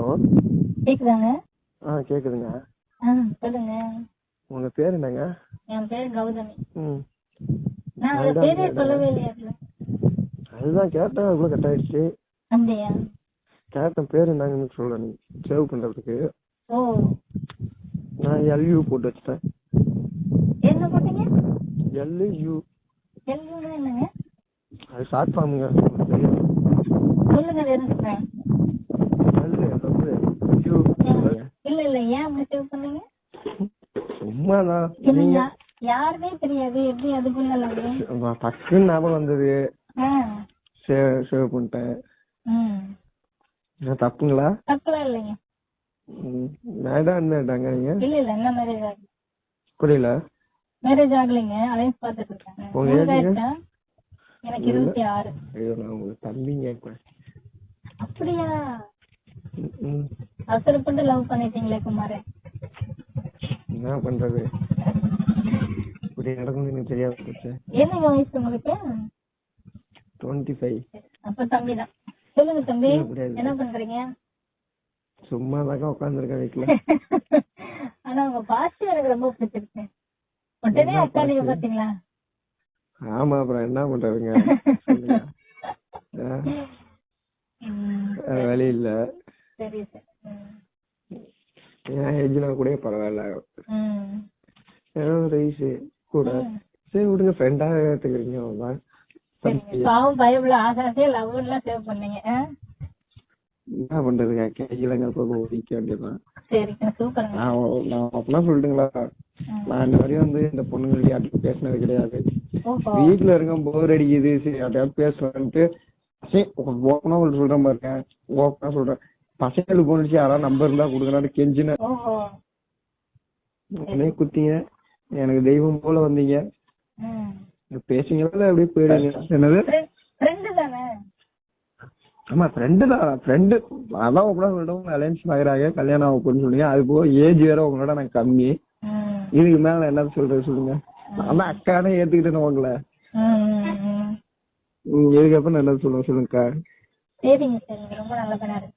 Hello. கேக்குதாங்க? ஆ கேக்குதுங்க. ஆ சொல்லுங்க. உங்க பேர் என்னங்க? என் பேர் கௌதமி. ம். நான் உங்க அதுதான் பேரே கேட்டேன். சொல்லவே இல்லையா அதுல? அதுதான் கேட்டேன். அதுக்குள்ள கட் ஆயிடுச்சு. அப்படியா? கேட்டேன் பேர் என்னங்கன்னு சொல்ல நீ. சேவ் பண்றதுக்கு. ஓ. நான் எல்யூ போட்டு வச்சிட்டேன். என்ன போட்டீங்க? எல்யூ எல்லுன்னா என்னங்க? அது ஷார்ட் ஃபார்முங்க சொல்லுங்க தெரிஞ்சுக்கிறேன் இல்ல இல்ல ஏன் அப்படி சேவ் பண்ணீங்க சும்மா தான் இல்ல நீங்க யாருமே தெரியாது. எப்படி அதுக்குள்ள டக்குன்னு ஞாபகம் வந்தது. சேவ் சேவ் பண்ணிட்டேன். தப்புங்களா? தப்புலாம் இல்லைங்க. மேடா என்னடாங்க நீங்க? இல்ல இல்ல என்ன மேரேஜ் ஆகல புரியல. மேரேஜ் ஆகலைங்க. அலைன்ஸ் பார்த்துட்டு இருக்காங்க. உங்களுக்கு? எனக்கு இருபத்தி ஆறு. ஐயோ நான் உங்க தம்பிங்க இப்ப. அப்படியா. அவசரப்பட்டு லவ் பண்ணிட்டீங்களே குமாரே. என்ன பண்றது? இப்படி நடக்கும்னு எனக்கு தெரியாம போச்சு என்னங்க வயசு உங்களுக்கு டுவெண்ட்டி ஃபைவ் அப்ப தம்பி தான். சொல்லுங்க தம்பி. என்ன பண்றீங்க? சும்மா தாங்க உட்காந்துருக்கேன் வீட்டுல ஆனா உங்க பாஸ்ட் எனக்கு ரொம்ப பிடிச்சிருக்கு. உடனே என்ன பாட்டு? பாத்தீங்களா? ஆமா அப்புறம் என்ன பண்றதுங்க? வழி இல்ல. சரி சரி. என் ஏஜ்னா கூட பரவாயில்ல. ஏதோ வயசு கூட. சரி விடுங்க ஃப்ரெண்டா எடுத்துக்கிறீங்க. சரிங்க பாவம் பயவுல ஆகாசே லவ் எல்லாம் சேவ் பண்ணீங்க? என்ன பண்றதுங்க கையிலங்க போக ஒதுக்க வேண்டியதான் நான் நான் அப்படின்னா சொல்லிட்டுங்களா. நான் இன்ன வரையும் வந்து இந்த பொண்ணுங்கள்ட்ட யார்கிட்டயும் பேசினது கிடையாது வீட்டுல இருக்க போர் அடிக்குது சரி யார்ட்டையாவது பேசலான்ட்டு சரி ஓப்பனா உங்களுக்கு சொல்றேன் பாருங்க ஓப்பனா சொல்றேன் பசங்களுக்கு போனிச்சு யாராவது நம்பர் இருந்தா கொடுக்குறான்னு கெஞ்சினேன். ஓஹோ உடனே குத்திங்க. எனக்கு தெய்வம் போல வந்தீங்க. பேசுங்களா அப்படியே போயிடுங்க. என்னது? ஆமா ஃப்ரெண்டு தான்? ஃப்ரெண்டு அதான் உங்களோட சொல்லிட்டு அலையன்ஸ் ஆகுறாங்க கல்யாணம் ஆக போகுதுன்னு சொல்லுங்க அது போக ஏஜ் வேற உங்களோட நான் கம்மி. இதுக்கு மேல என்ன சொல்றது சொல்லுங்க. நான் தான் அக்கானே ஏத்துக்கிட்டேன்னு உங்களை. இதுக்கப்புறம் என்ன சொல்லுங்க சொல்லுங்கக்கா. சரிங்க ரொம்ப நல்ல பண்ணாரு